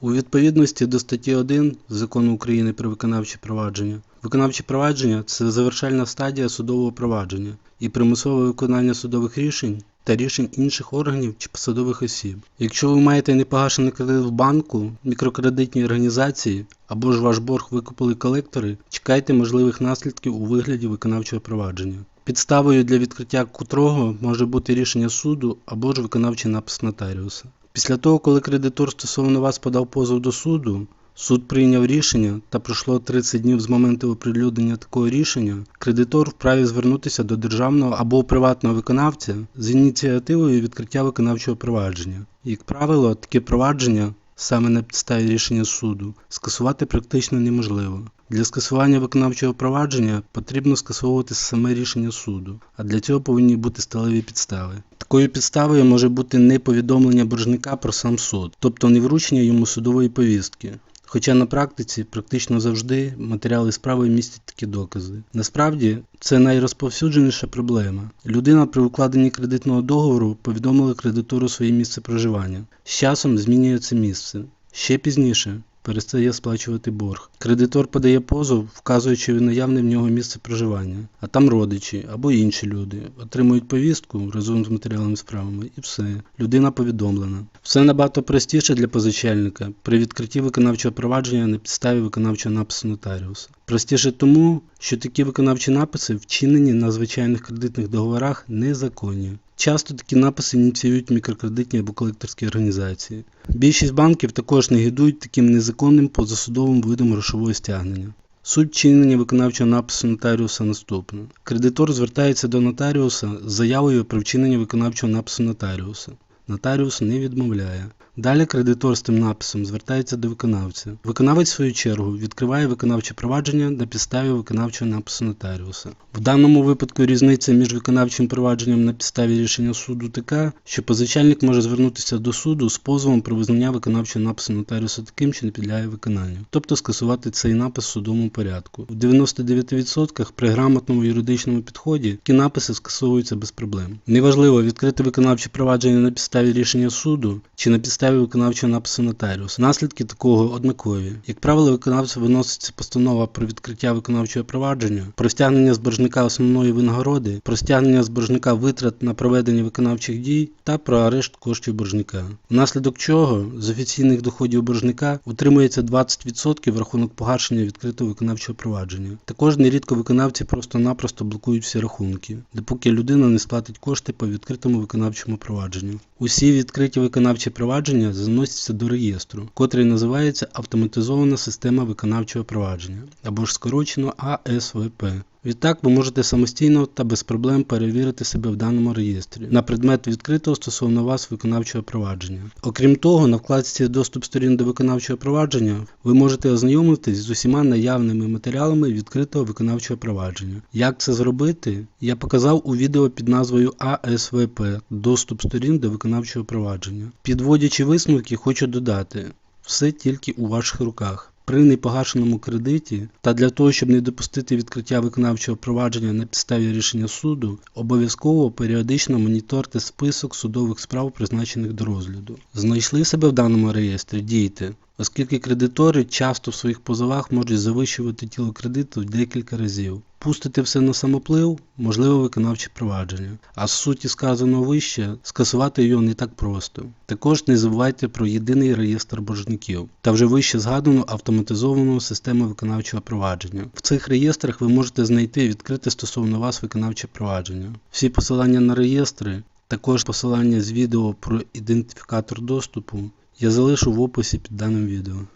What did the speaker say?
У відповідності до статті 1 Закону України про виконавче провадження, виконавче провадження це завершальна стадія судового провадження і примусове виконання судових рішень та рішень інших органів чи посадових осіб. Якщо ви маєте непогашений кредит в банку, мікрокредитній організації або ж ваш борг викупили колектори, чекайте можливих наслідків у вигляді виконавчого провадження. Підставою для відкриття котрого може бути рішення суду або ж виконавчий напис нотаріуса. Після того, коли кредитор стосовно вас подав позов до суду, суд прийняв рішення та пройшло 30 днів з моменту оприлюднення такого рішення, кредитор вправі звернутися до державного або приватного виконавця з ініціативою відкриття виконавчого провадження. Як правило, таке провадження саме на підставі рішення суду скасувати практично неможливо. Для скасування виконавчого провадження потрібно скасовувати саме рішення суду, а для цього повинні бути сталеві підстави. Такою підставою може бути не повідомлення боржника про сам суд, тобто не вручення йому судової повістки. Хоча на практиці практично завжди матеріали справи містять такі докази. Насправді це найрозповсюдженіша проблема. Людина при укладенні кредитного договору повідомила кредитору своє місце проживання. З часом змінює це місце. Ще пізніше перестає сплачувати борг. Кредитор подає позов, вказуючи наявне в нього місце проживання, а там родичі або інші люди отримують повістку разом з матеріалами справами і все. Людина повідомлена. Все набагато простіше для позичальника при відкритті виконавчого провадження на підставі виконавчого напису нотаріуса. Простіше тому, що такі виконавчі написи вчинені на звичайних кредитних договорах незаконні. Часто такі написи ініціюють мікрокредитні або колекторські організації. Більшість банків також негідують таким незаконним позасудовим видом грошового стягнення. Суть чинення виконавчого напису нотаріуса наступна. Кредитор звертається до нотаріуса з заявою про вчинення виконавчого напису нотаріуса. Нотаріус не відмовляє. Далі кредитор з тим написом звертається до виконавця. Виконавець, в свою чергу, відкриває виконавче провадження на підставі виконавчого напису нотаріуса. В даному випадку різниця між виконавчим провадженням на підставі рішення суду така, що позичальник може звернутися до суду з позовом про визнання виконавчого напису нотаріуса таким, що не підлягає виконанню, тобто скасувати цей напис в судовому порядку. В 99% при грамотному юридичному підході такі написи скасовуються без проблем. Неважливо відкрити виконавче провадження на підставі рішення суду чи на підставі виконавчого напису нотаріуса. Наслідки такого однакові. Як правило, виконавцю виноситься постанова про відкриття виконавчого провадження, про стягнення з основної винагороди, про стягнення з витрат на проведення виконавчих дій та про арешт коштів боржника. Внаслідок чого з офіційних доходів боржника утримується 20% в рахунок погашення відкритого виконавчого провадження. Також нерідко виконавці просто-напросто блокують всі рахунки, допоки людина не сплатить кошти по відкритому виконавчому провадженню. Усі відкриті виконавчі провадження заносяться до реєстру, котрий називається Автоматизована система виконавчого провадження або ж скорочено АСВП. Відтак ви можете самостійно та без проблем перевірити себе в даному реєстрі на предмет відкритого стосовно вас виконавчого провадження. Окрім того, на вкладці Доступ сторін до виконавчого провадження ви можете ознайомитись з усіма наявними матеріалами відкритого виконавчого провадження. Як це зробити, я показав у відео під назвою АСВП Доступ сторін до виконавчого провадження. Підводячи висновки, хочу додати, все тільки у ваших руках. При непогашеному кредиті та для того, щоб не допустити відкриття виконавчого провадження на підставі рішення суду, обов'язково періодично моніторте список судових справ, призначених до розгляду. Знайшли себе в даному реєстрі, дійте, оскільки кредитори часто в своїх позовах можуть завищувати тіло кредиту в декілька разів. Пустити все на самоплив можливо виконавче провадження, а з суті сказаного вище скасувати його не так просто. Також не забувайте про єдиний реєстр боржників та вже вище згадану автоматизовану систему виконавчого провадження. В цих реєстрах ви можете знайти відкрите стосовно вас виконавче провадження. Всі посилання на реєстри, також посилання з відео про ідентифікатор доступу я залишу в описі під даним відео.